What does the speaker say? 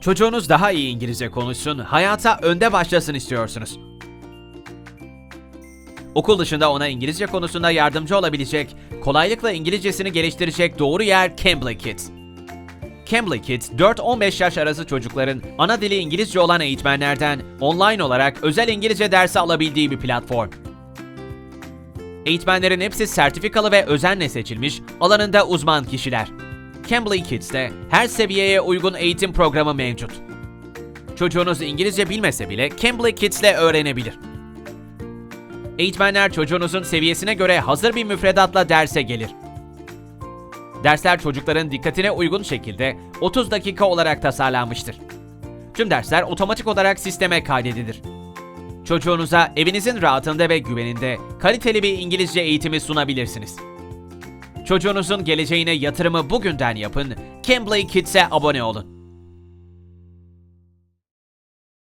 Çocuğunuz daha iyi İngilizce konuşsun, hayata önde başlasın istiyorsunuz. Okul dışında ona İngilizce konusunda yardımcı olabilecek, kolaylıkla İngilizcesini geliştirecek doğru yer Cambly Kids. Cambly Kids, 4-15 yaş arası çocukların ana dili İngilizce olan eğitmenlerden online olarak özel İngilizce dersi alabildiği bir platform. Eğitmenlerin hepsi sertifikalı ve özenle seçilmiş, alanında uzman kişiler. Cambly Kids'te her seviyeye uygun eğitim programı mevcut. Çocuğunuz İngilizce bilmese bile Cambly Kids'le öğrenebilir. Eğitmenler çocuğunuzun seviyesine göre hazır bir müfredatla derse gelir. Dersler çocukların dikkatine uygun şekilde 30 dakika olarak tasarlanmıştır. Tüm dersler otomatik olarak sisteme kaydedilir. Çocuğunuza evinizin rahatında ve güveninde kaliteli bir İngilizce eğitimi sunabilirsiniz. Çocuğunuzun geleceğine yatırımı bugünden yapın, Cambly Kids'e abone olun.